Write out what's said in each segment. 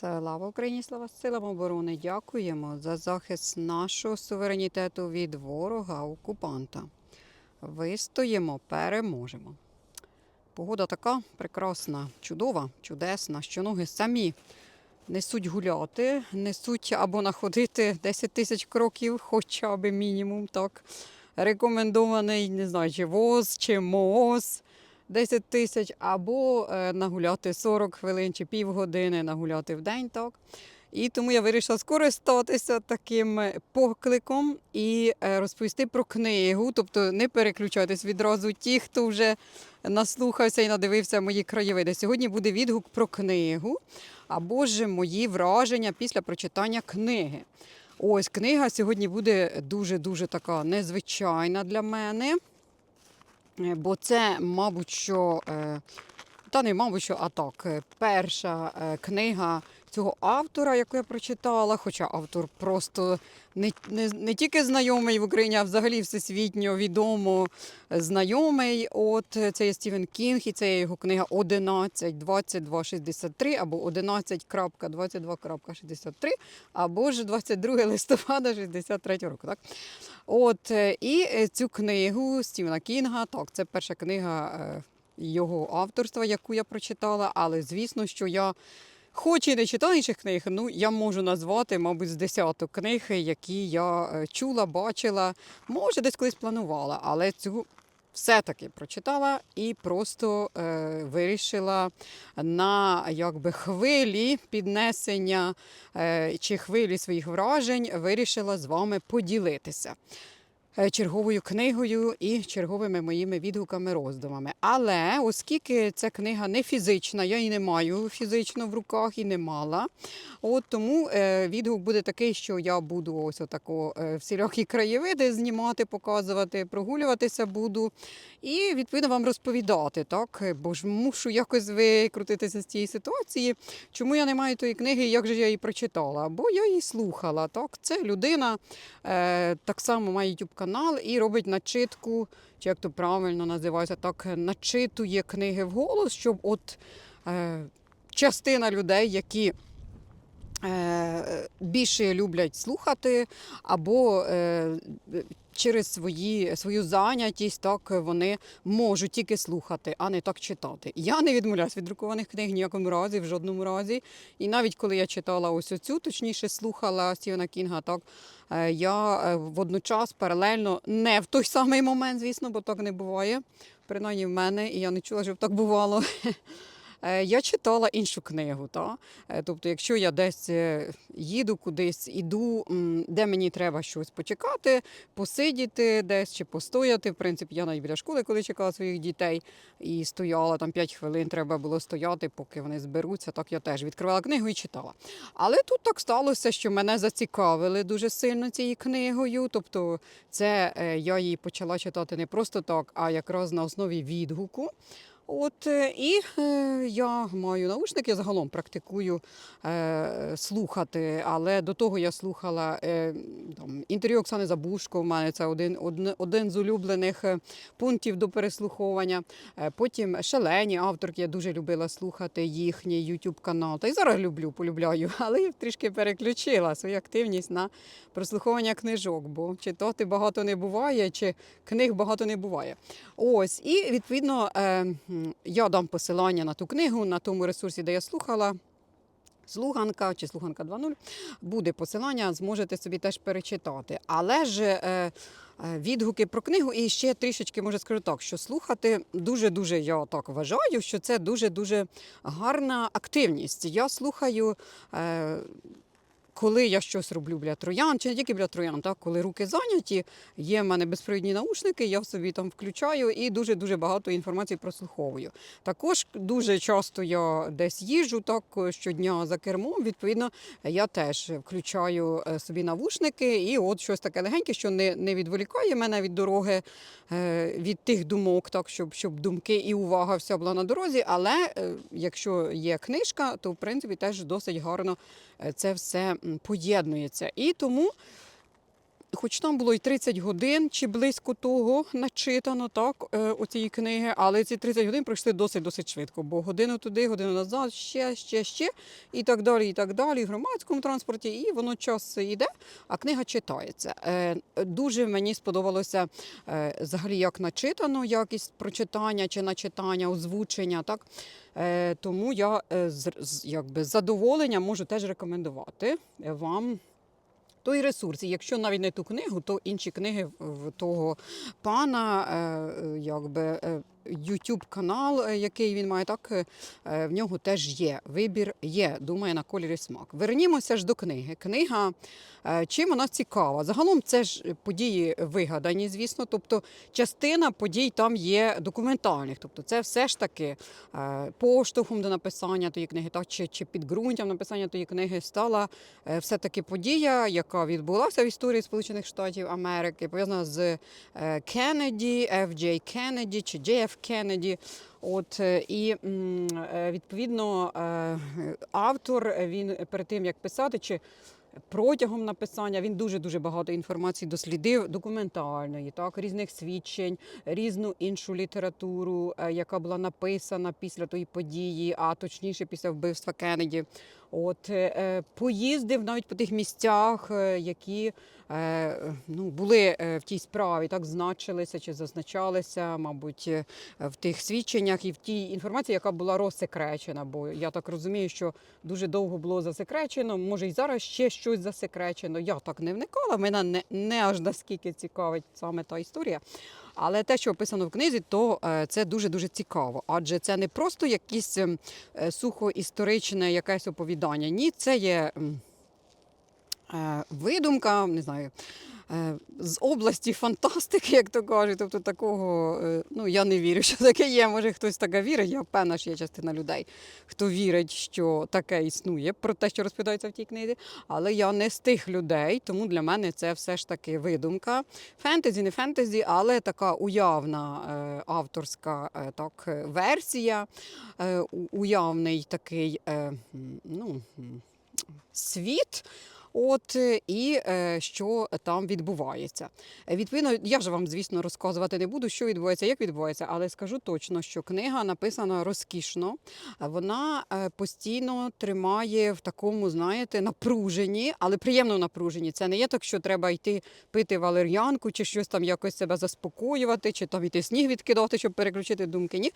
Слава Україні, слава силам оборони! Дякуємо за захист нашого суверенітету від ворога окупанта. Вистоїмо, переможемо. Погода така прекрасна, чудова, чудесна, що ноги самі несуть гуляти, несуть або находити 10 тисяч кроків, хоча б мінімум, так. Рекомендований, не знаю, чи ВОЗ, чи МООЗ. 10 тисяч, або е, нагуляти 40 хвилин чи півгодини нагуляти в день. Так? І тому я вирішила скористатися таким е, покликом і е, розповісти про книгу. Тобто не переключайтесь відразу ті, хто вже наслухався і надивився мої краєвиди. Сьогодні буде відгук про книгу або ж мої враження після прочитання книги. Ось книга сьогодні буде дуже-дуже така незвичайна для мене. Е, Бо це, мабуть, що, е, та не мабуть, що, а так, е, перша е, книга цього автора, яку я прочитала, хоча автор просто не, не, не тільки знайомий в Україні, а взагалі всесвітньо відомо е, знайомий. От це є Стівен Кінг, і це є його книга 11.22.63 або 11.22.63, або ж 22 листопада 63 року. Так? От, і цю книгу Стівена Кінга, так, це перша книга його авторства, яку я прочитала, але звісно, що я. Хоч і не читала інших книг, ну я можу назвати, мабуть, з десяток книг, які я е, чула, бачила, може, десь колись планувала, але цю все-таки прочитала і просто е, вирішила на якби, хвилі піднесення е, чи хвилі своїх вражень, вирішила з вами поділитися черговою книгою і черговими моїми відгуками, роздумами. Але оскільки ця книга не фізична, я її не маю фізично в руках і не мала. От тому е, відгук буде такий, що я буду ось отако е, всілякі краєвиди знімати, показувати, прогулюватися буду і відповідно вам розповідати, так? Бо ж мушу якось викрутитися з цієї ситуації. Чому я не маю тої книги, як же я її прочитала? Бо я її слухала. Так? Це людина е, так само має YouTube канал і робить начитку, чи як то правильно називається, так начитує книги вголос, щоб от е, частина людей, які більше люблять слухати, або е, через свої, свою зайнятість так вони можуть тільки слухати, а не так читати. Я не відмовляюсь від друкованих книг ніякому разі, в жодному разі. І навіть коли я читала ось оцю, точніше слухала Стівена Кінга, так е, я е, водночас паралельно не в той самий момент, звісно, бо так не буває. Принаймні в мене, і я не чула, щоб так бувало. Е, Я читала іншу книгу. Та? Е, Тобто, якщо я десь е, їду кудись, іду, де мені треба щось почекати, посидіти десь чи постояти. В принципі, я навіть біля школи, коли чекала своїх дітей, і стояла там 5 хвилин, треба було стояти, поки вони зберуться. Так я теж відкривала книгу і читала. Але тут так сталося, що мене зацікавили дуже сильно цією книгою. Тобто, це я її почала читати не просто так, а якраз на основі відгуку. От е, і е, я маю наушники, загалом практикую е, слухати, але до того я слухала е, там, інтерв'ю Оксани Забушко. У мене це один, один, один з улюблених е, пунктів до переслуховування. Потім шалені авторки, я дуже любила слухати їхній YouTube канал. Та й зараз люблю, полюбляю, але я трішки переключила свою активність на прослуховування книжок, бо читати багато не буває, чи книг багато не буває. Ось, і відповідно е, я дам посилання на ту книгу на тому ресурсі, де я слухала. Слуганка чи Слуганка 2.0 буде посилання, зможете собі теж перечитати. Але ж е, е, відгуки про книгу, і ще трішечки може скажу так, що слухати дуже-дуже я так вважаю, що це дуже-дуже гарна активність. Я слухаю. Коли я щось роблю біля троян, чи не тільки біля троян, так, коли руки зайняті, є в мене безпровідні наушники, я собі там включаю і дуже-дуже багато інформації прослуховую. Також дуже часто я десь їжджу так щодня за кермом. Відповідно, я теж включаю е, собі навушники, і от щось таке легеньке, що не, не відволікає мене від дороги, е, від тих думок, так щоб, щоб думки і увага вся була на дорозі. Але е, якщо є книжка, то в принципі теж досить гарно це все поєднується. І тому Хоч там було й 30 годин чи близько того начитано, так, е, оцієї книги, але ці 30 годин пройшли досить досить швидко, бо годину туди, годину назад, ще, ще, ще, і так далі, і так далі, в громадському транспорті, і воно час йде, а книга читається. Е, Дуже мені сподобалося е, взагалі як начитано, якість прочитання чи начитання, озвучення. Так? Тому я з, якби, з задоволенням можу теж рекомендувати вам той ресурс. І якщо навіть не ту книгу, то інші книги в- того пана, е, е, якби. YouTube канал, е, який він має, так е, е, в нього теж є. Вибір є, думає на кольорі смак. Вернімося ж до книги. Книга, чим вона цікава? Загалом це ж події вигадані, звісно. Тобто частина подій там є документальних. Тобто, це все ж таки поштовхом до написання тої книги, так чи, чи підґрунтям написання тої книги стала все-таки подія, яка відбулася в історії Сполучених Штатів Америки, пов'язана з Кеннеді, Ф.Джей Кеннеді чи Джей.Ф. Кеннеді. От е, і е, відповідно е, автор він перед тим як писати, чи протягом написання він дуже дуже багато інформації дослідив документальної, так різних свідчень, різну іншу літературу, яка була написана після тої події, а точніше після вбивства Кеннеді. От е, е, поїздив навіть по тих місцях, е, які ну, були в тій справі, так значилися чи зазначалися, мабуть, в тих свідченнях і в тій інформації, яка була розсекречена. Бо я так розумію, що дуже довго було засекречено. Може, і зараз ще щось засекречено. Я так не вникала. Мене не, не аж наскільки цікавить саме та історія. Але те, що описано в книзі, то е, це дуже дуже цікаво. Адже це не просто якесь ем, е, сухоісторичне якесь оповідання. Ні, це є е, видумка, не знаю. Е, З області фантастики, як то кажуть, тобто такого, е, ну я не вірю, що таке є. Може хтось таке вірить. Я впевнена, що є частина людей, хто вірить, що таке існує про те, що розповідається в тій книзі. Але я не з тих людей, тому для мене це все ж таки видумка. Фентезі, не фентезі, але така уявна е, авторська так, версія, уявний такий ну, світ. От е, і е, що там відбувається. Е, Відповідно, я ж вам, звісно, розказувати не буду, що відбувається, як відбувається, але скажу точно, що книга написана розкішно. Вона постійно тримає в такому, знаєте, напруженні, але приємно напруженні. Це не є так, що треба йти пити валер'янку, чи щось там якось себе заспокоювати, чи там йти сніг відкидати, щоб переключити думки. Ні,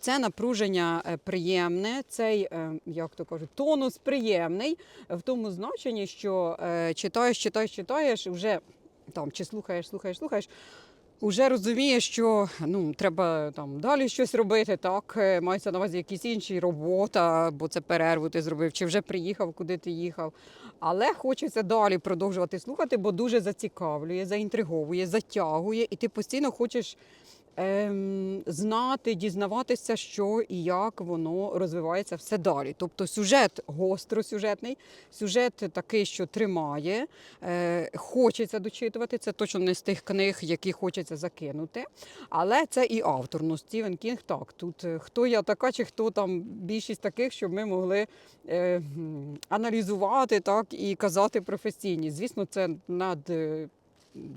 це напруження приємне, цей, як то кажуть, тонус приємний в тому значенні, що е, читаєш, читаєш, читаєш, вже там чи слухаєш, слухаєш, слухаєш. Уже розумієш, що ну треба там далі щось робити. Так Е, мається на увазі якісь інші робота, бо це перерву ти зробив, чи вже приїхав, куди ти їхав. Але хочеться далі продовжувати слухати, бо дуже зацікавлює, заінтриговує, затягує, і ти постійно хочеш ем, знати, дізнаватися, що і як воно розвивається все далі. Тобто сюжет гостросюжетний, сюжет такий, що тримає, е, хочеться дочитувати. Це точно не з тих книг, які хочеться закинути. Але це і автор. Ну, Стівен Кінг так. Тут е, хто я така, чи хто там більшість таких, щоб ми могли е, аналізувати так і казати професійні. Звісно, це над.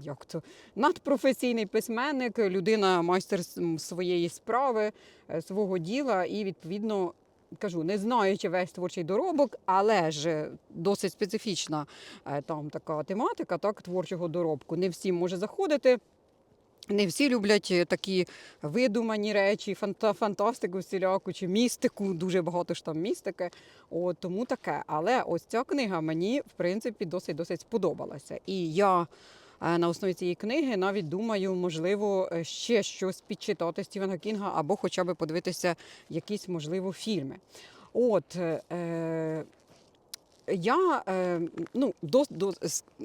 Як то надпрофесійний письменник, людина майстер своєї справи, е, свого діла, і відповідно кажу, не знаючи весь творчий доробок, але ж е, досить специфічна е, там така тематика, так творчого доробку. Не всім може заходити. Не всі люблять такі видумані речі, фанта, фантастику всіляку чи містику. Дуже багато ж там містики. От, тому таке. Але ось ця книга мені, в принципі, досить досить сподобалася. І я на основі цієї книги навіть думаю, можливо, е, ще щось підчитати Стівена Кінга або хоча б подивитися якісь, можливо, фільми. От. Е, я е, ну, до, до,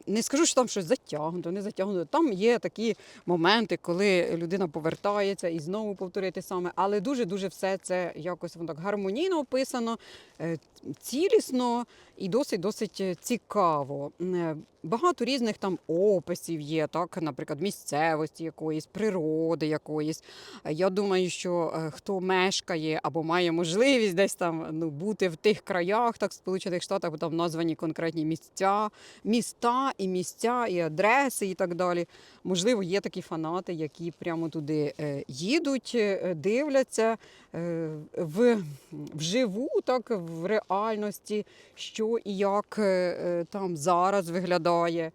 не скажу, що там щось затягнуто, не затягнуто. Там є такі моменти, коли людина повертається і знову повторює те саме, але дуже-дуже все це якось воно так гармонійно описано, е, цілісно і досить-досить цікаво. Е, Багато різних там описів є, так, наприклад, місцевості якоїсь, природи якоїсь. Я думаю, що хто мешкає або має можливість десь там ну, бути в тих краях, так, Сполучених Штатах, бо там там названі конкретні місця, міста і місця, і адреси, і так далі. Можливо, є такі фанати, які прямо туди е, їдуть, е, дивляться е, в, вживу, так, в реальності, що і як там зараз виглядає,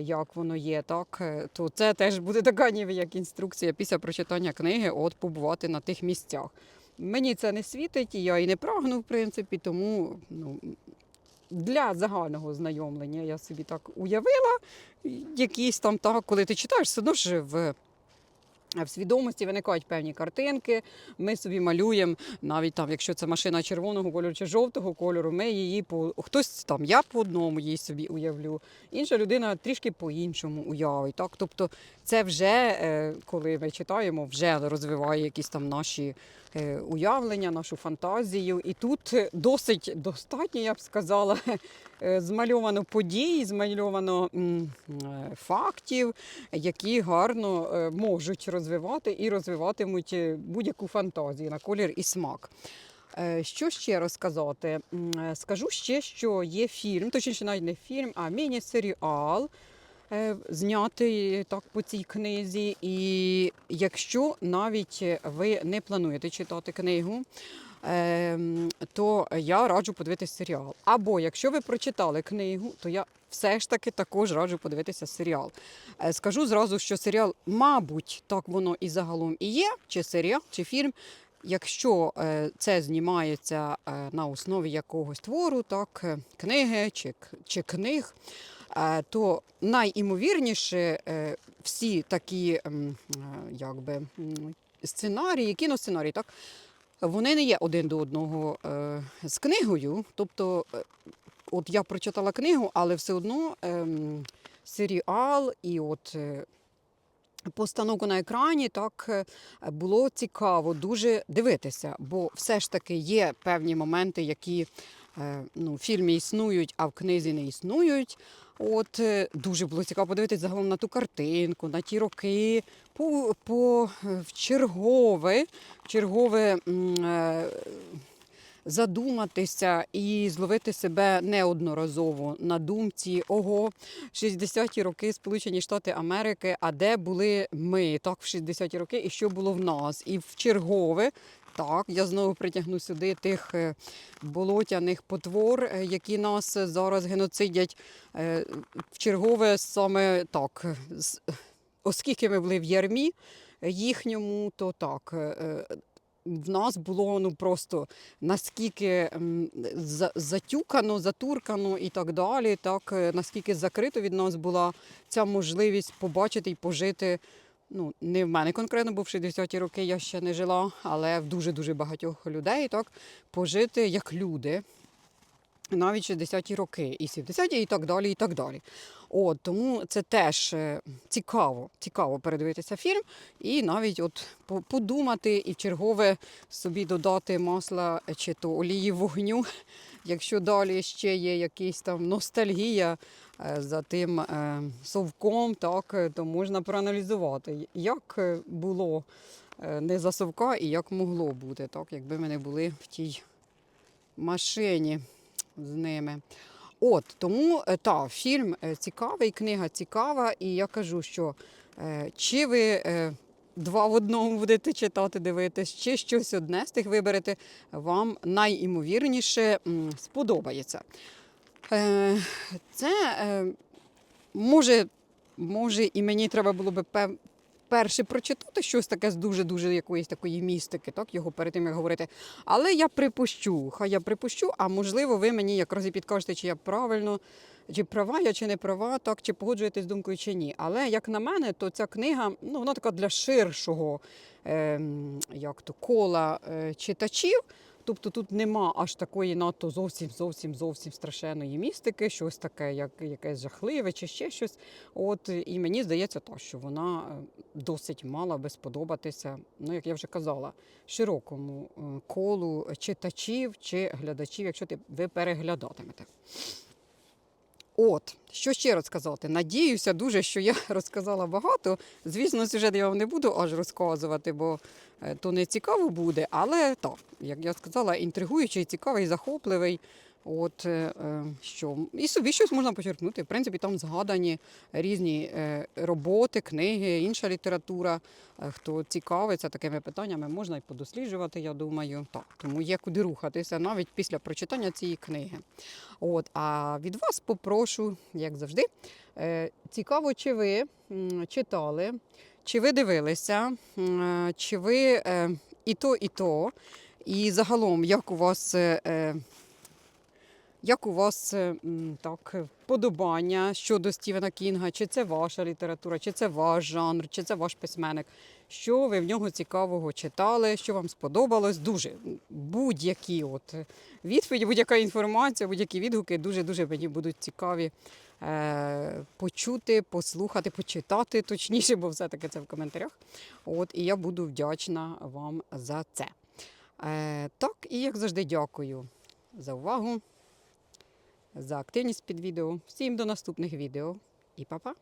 як воно є, так, то це теж буде така ніби як інструкція після прочитання книги, от побувати на тих місцях. Мені це не світить, я і не прагну, в принципі, тому ну, для загального знайомлення я собі так уявила, якісь там так, коли ти читаєш, все одно ж в. В свідомості виникають певні картинки. Ми собі малюємо, навіть там, якщо це машина червоного кольору чи жовтого кольору, ми її по хтось там, я по одному її собі уявлю, інша людина трішки по-іншому уявить. Так? Тобто це вже, е, коли ми читаємо, вже розвиває якісь там наші е, уявлення, нашу фантазію. І тут досить достатньо, я б сказала, е, змальовано подій, змальовано фактів, які гарно можуть розвивати і розвиватимуть е, будь-яку фантазію на колір і смак. Е, Що ще розказати? Е, Скажу ще, що є фільм, точніше навіть не фільм, а міні-серіал, знятий так по цій книзі. І якщо навіть ви не плануєте читати книгу, ем, то я раджу подивитися серіал. Або якщо ви прочитали книгу, то я все ж таки також раджу подивитися серіал. Е, Скажу зразу, що серіал, мабуть, так воно і загалом і є, чи серіал, чи фільм. Якщо е, це знімається е, на основі якогось твору, так, книги чи, чи книг, то найімовірніше всі такі ем, якби, сценарії, кіносценарії, так, вони не є один до одного з книгою. Тобто, от я прочитала книгу, але все одно ем, серіал і от. е, Постановку на екрані так е, було цікаво дуже дивитися, бо все ж таки є певні моменти, які е, ну, в фільмі існують, а в книзі не існують. От е, дуже було цікаво подивитися загалом на ту картинку, на ті роки, по, по в чергове, в чергове м, задуматися і зловити себе неодноразово на думці ого, 60-ті роки Сполучені Штати Америки, а де були ми так в 60-ті роки, і що було в нас? І в чергове. Так, я знову притягну сюди тих е, болотяних потвор, е, які нас зараз геноцидять. Е, В чергове саме так. Оскільки ми були в ярмі їхньому, то так. В нас було ну просто наскільки затюкано, затуркано і так далі, так е, наскільки закрито від нас була ця можливість побачити і пожити. Ну, не в мене конкретно, бо в 60-ті роки я ще не жила, але в дуже-дуже багатьох людей так, пожити як люди. Навіть 60-ті роки, і 70-ті, і так далі, і так далі. От, тому це теж е, цікаво, цікаво передивитися фільм і навіть от подумати і в чергове собі додати масла чи то олії вогню, якщо далі ще є якась там ностальгія е, за тим е, совком, так, то можна проаналізувати, як було не за совка і як могло бути, так, якби ми не були в тій машині з ними. От тому е, та фільм е, цікавий, книга цікава, і я кажу, що е, чи ви два в одному будете читати, дивитись, чи щось одне з тих виберете, вам найімовірніше сподобається. Це може, може, і мені треба було би перше прочитати щось таке з дуже-дуже якоїсь такої містики, так, його перед тим, як говорити. Але я припущу, хай я припущу, а можливо, ви мені якраз і підкажете, чи я правильно, чи права я, чи не права, так, чи погоджуєтесь з думкою, чи ні. Але як на мене, то ця книга ну, вона така для ширшого ем, як то, кола е, читачів. Тобто тут нема аж такої надто зовсім зовсім зовсім страшенної містики, щось таке, як якесь жахливе чи ще щось. От і мені здається, то що вона е, досить мала би сподобатися, ну як я вже казала, широкому е, колу читачів чи глядачів, якщо ти ви переглядатимете. От, що ще розказати? Надіюся дуже, що я розказала багато. Звісно, сюжет я вам не буду аж розказувати, бо е, то не цікаво буде. Але так, як я сказала, інтригуючий, цікавий, захопливий. От е, е, що і собі щось можна почерпнути. В принципі, там згадані різні е, роботи, книги, інша література. Хто цікавиться такими питаннями, можна і подосліджувати, я думаю. Так, тому є куди рухатися навіть після прочитання цієї книги. От, а від вас попрошу, як завжди, цікаво, чи ви читали, чи ви дивилися, чи ви і то, і то. І загалом, як у вас. Е, е, як у вас е, так, вподобання щодо Стівена Кінга? Чи це ваша література, чи це ваш жанр, чи це ваш письменник? Що ви в нього цікавого читали, що вам сподобалось? Дуже будь-які от е, відповіді, будь-яка інформація, будь-які відгуки дуже-дуже мені будуть цікаві е, почути, послухати, почитати точніше, бо все-таки це в коментарях. От, і я буду вдячна вам за це. Е, так, і як завжди, дякую за увагу, за активність під відео. Всім до наступних відео і па-па!